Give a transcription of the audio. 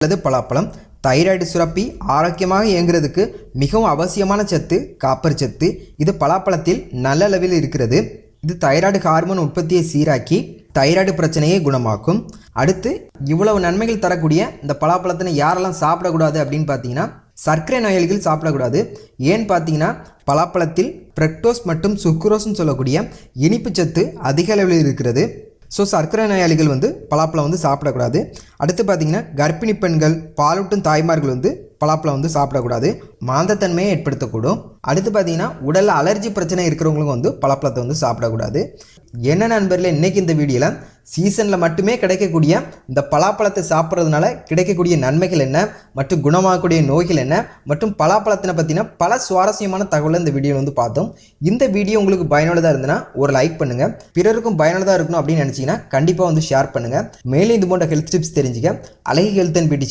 அல்லது பலாப்பழம் தைராய்டு சுரப்பி ஆரோக்கியமாக இயங்குறதுக்கு மிகவும் அவசியமான சத்து காப்பர் சத்து. இது பலாப்பழத்தில் நல்ல அளவில் இருக்கிறது. இது தைராய்டு ஹார்மோன் உற்பத்தியை சீராக்கி தைராய்டு பிரச்சனையை குணமாக்கும். அடுத்து இவ்வளவு நன்மைகள் தரக்கூடிய இந்த பலாப்பழத்தினை யாரெல்லாம் சாப்பிடக்கூடாது அப்படின்னு பார்த்தீங்கன்னா சர்க்கரை நோயாளிகள் சாப்பிடக்கூடாது. ஏன்னு பார்த்தீங்கன்னா பலாப்பழத்தில் பிரக்டோஸ் மற்றும் சுக்ரோஸ்னு சொல்லக்கூடிய இனிப்பு சத்து அதிக அளவில் இருக்கிறது. ஸோ சர்க்கரை நோயாளிகள் வந்து பலாப்பழம் வந்து சாப்பிடக்கூடாது. அடுத்து பார்த்தீங்கன்னா கர்ப்பிணி பெண்கள் பாலூட்டும் தாய்மார்கள் வந்து பலாப்பழம் வந்து சாப்பிடக்கூடாது. மாந்தத்தன்மையை ஏற்படுத்தக்கூடும். அடுத்து பார்த்தீங்கன்னா உடலில் அலர்ஜி பிரச்சனை இருக்கிறவங்களுக்கும் வந்து பலாப்பழத்தை வந்து சாப்பிடக்கூடாது. என்ன நண்பர்களே இன்றைக்கி இந்த வீடியோவில் சீசனில் மட்டுமே கிடைக்கக்கூடிய இந்த பலாப்பழத்தை சாப்பிட்றதுனால கிடைக்கக்கூடிய நன்மைகள் என்ன? மற்றும் குணமாகக்கூடிய நோய்கள் என்ன? மற்றும் பலாப்பழத்தினை பற்றின பல சுவாரஸ்யமான தகவலை இந்த வீடியோவில் வந்து பார்த்தோம். இந்த வீடியோ உங்களுக்கு பயனுள்ளதாக இருந்ததுன்னா ஒரு லைக் பண்ணுங்கள் பிறருக்கும் பயனுள்ளதாக இருக்கணும் அப்படின்னு நினச்சிங்கன்னா கண்டிப்பாக வந்து ஷேர் பண்ணுங்கள் மேலும் இது போன்ற ஹெல்த் டிப்ஸ் தெரிஞ்சுக்க அழகி ஹெல்த் அண்ட் பியூட்டி